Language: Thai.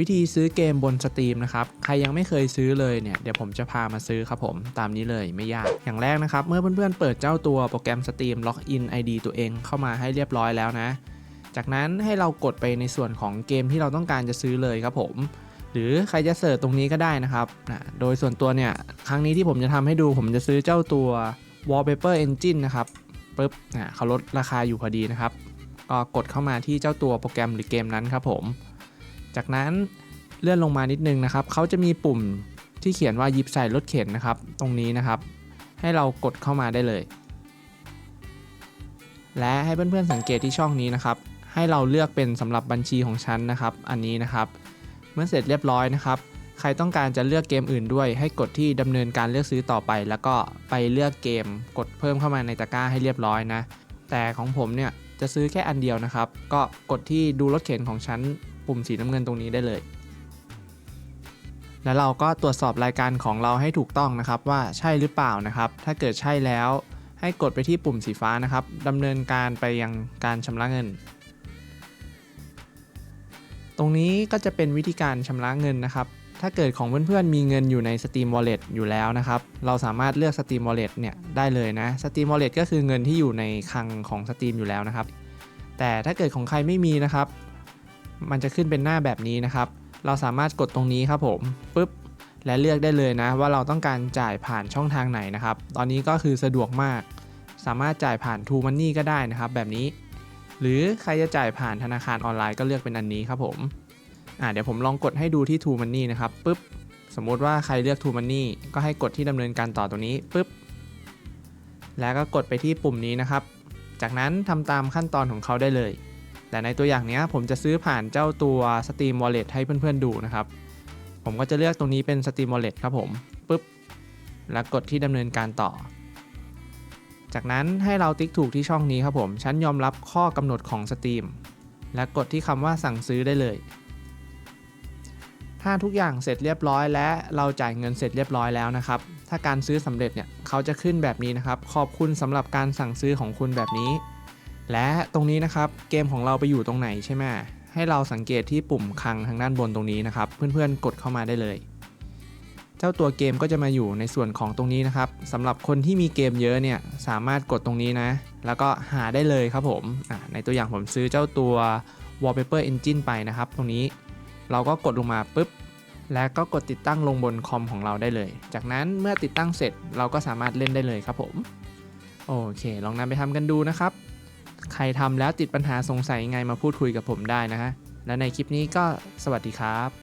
วิธีซื้อเกมบนสตรีมนะครับ ใครยังไม่เคยซื้อเลยเนี่ยเดี๋ยวผมจะพามาซื้อครับผม ตามนี้เลยไม่ยาก อย่างแรกนะครับ เมื่อเพื่อนๆเปิดเจ้าตัวโปรแกรมสตรีมล็อกอิน ID ตัวเองเข้ามาให้เรียบร้อยแล้วนะ จากนั้นให้เรากดไปในส่วนของเกมที่เราต้องการจะซื้อเลยครับผม หรือใครจะเสิร์ชตรงนี้ก็ได้นะครับนะโดยส่วนตัวเนี่ยครั้งนี้ที่ผมจะทำให้ดู ผมจะซื้อเจ้าตัว Wallpaper Engine นะครับปุ๊บนะเขาลดราคาอยู่พอดีนะครับ ก็กดเข้ามาที่เจ้าตัวโปรแกรมหรือเกมนั้นครับผม จากนั้นเลื่อนลงมานิดนึงนะครับเขาจะมีปุ่มที่เขียนว่าหยิบใส่รถเข็นนะครับ ตรงนี้นะครับ ให้เรากดเข้ามาได้เลย และให้เพื่อนๆสังเกตที่ช่องนี้นะครับ ให้เราเลือกเป็นสำหรับบัญชีของฉันนะครับ อันนี้นะครับ เมื่อเสร็จเรียบร้อยนะครับ ใครต้องการจะเลือกเกมอื่นด้วย ให้กดที่ดำเนินการเลือกซื้อต่อไป แล้วก็ไปเลือกเกม กดเพิ่มเข้ามาในตะกร้าให้เรียบร้อยนะ แต่ของผมเนี่ยจะซื้อแค่อันเดียวนะครับ ก็กดที่ดูรถเข็นของฉัน ปุ่มสีน้ำเงินตรงนี้ได้เลย แล้วเราก็ตรวจสอบรายการของเราให้ถูกต้องนะครับว่าใช่หรือเปล่านะครับ ถ้าเกิดใช่แล้วให้กดไปที่ปุ่มสีฟ้านะครับดำเนินการไปยังการชำระเงิน ตรงนี้ก็จะเป็นวิธีการชำระเงินนะครับ ถ้าเกิดของเพื่อนๆมีเงินอยู่ใน Steam Wallet อยู่แล้วนะครับ เราสามารถเลือก Steam Wallet เนี่ยได้เลยนะ Steam Wallet ก็คือเงินที่อยู่ในคลังของ Steam อยู่แล้วนะครับ แต่ถ้าเกิดของใครไม่มีนะครับ มันจะขึ้นเป็นหน้าแบบนี้นะครับ เราสามารถกดตรงนี้ครับผมปุ๊บและเลือกได้เลยนะ ว่าเราต้องการจ่ายผ่านช่องทางไหนนะครับ ตอนนี้ก็คือสะดวกมาก สามารถจ่ายผ่าน True Money ก็ได้นะครับ แบบนี้ หรือใครจะจ่ายผ่านธนาคารออนไลน์ก็เลือกเป็นอันนี้ครับผมอ่าเดี๋ยวผมลองกดให้ดูที่ True Money นะครับปุ๊บสมมุติว่าใครเลือก True Money ก็ให้กดที่ดำเนินการต่อตรงนี้ปุ๊บแล้วก็กดไปที่ปุ่มนี้นะครับ จากนั้นทำตามขั้นตอนของเขาได้เลย แต่ในตัวอย่างเนี้ยผมจะซื้อผ่านเจ้าตัว Steam Wallet ให้เพื่อนๆดูนะครับ ผมก็จะเลือกตรงนี้เป็น Steam Wallet ครับผมปุ๊บแล้วกดที่ดำเนินการต่อ จากนั้นให้เราติ๊กถูกที่ช่องนี้ครับผม ฉันยอมรับข้อกำหนดของ Steam และกดที่คำว่าสั่งซื้อได้เลย ถ้าทุกอย่างเสร็จเรียบร้อยและเราจ่ายเงินเสร็จเรียบร้อยแล้วนะครับ ถ้าการซื้อสำเร็จเนี่ยเขาจะขึ้นแบบนี้นะครับ ขอบคุณสำหรับการสั่งซื้อของคุณแบบนี้ และตรงนี้นะครับเกมของเราไปอยู่ตรงไหนใช่ไหมให้เราสังเกตที่ปุ่มคลังทางด้านบนตรงนี้นะครับ เพื่อนๆกดเข้ามาได้เลย เจ้าตัวเกมก็จะมาอยู่ในส่วนของตรงนี้นะครับสำหรับคนที่มีเกมเยอะเนี่ยสามารถกดตรงนี้นะ แล้วก็หาได้เลยครับผมในตัวอย่างผมซื้อเจ้าตัว wallpaper engine ไปนะครับ ตรงนี้เราก็กดลงมาปุ๊บและก็กดติดตั้งลงบนคอมของเราได้เลย จากนั้นเมื่อติดตั้งเสร็จเราก็สามารถเล่นได้เลยครับผม โอเค ลองนำไปทำกันดูนะครับ ใครทำแล้วติดปัญหาสงสัยยังไงมาพูดคุยกับผมได้นะฮะ และในคลิปนี้ก็สวัสดีครับ